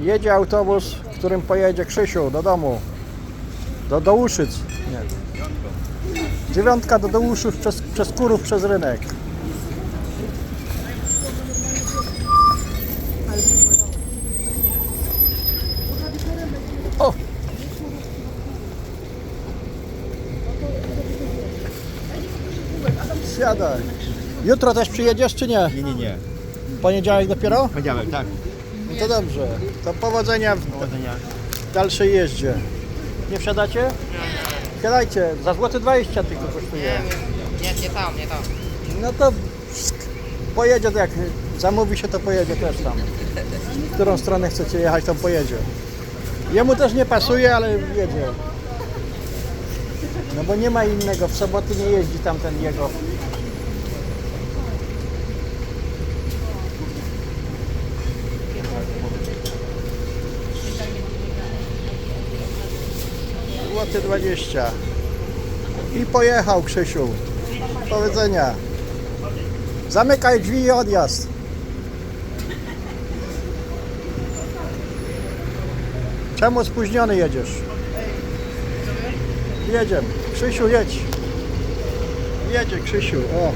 Jedzie autobus, którym pojedzie Krzysiu do domu. Do Dołuszyc. Nie. Dziewiątka do Dołuszów przez, przez Kurów, przez rynek. O! Siadaj. Jutro też przyjedziesz czy nie? Nie, nie, nie. Poniedziałek dopiero? Poniedziałek, tak. No to dobrze. To powodzenia w dalszej jeździe. Nie wsiadacie? Nie. Wsiadajcie, za złoty 20 tylko kosztuje. Nie, nie tam, nie tam. No to pojedzie, jak zamówi się, to pojedzie też tam. W którą stronę chcecie jechać, to pojedzie. Jemu też nie pasuje, ale jedzie. No bo nie ma innego, w soboty nie jeździ tam ten jego. Złoty 20. I pojechał Krzysiu. Powodzenia. Zamykaj drzwi i odjazd. Czemu spóźniony jedziesz? Jedziemy. Krzysiu, jedź. Jedzie Krzysiu. O.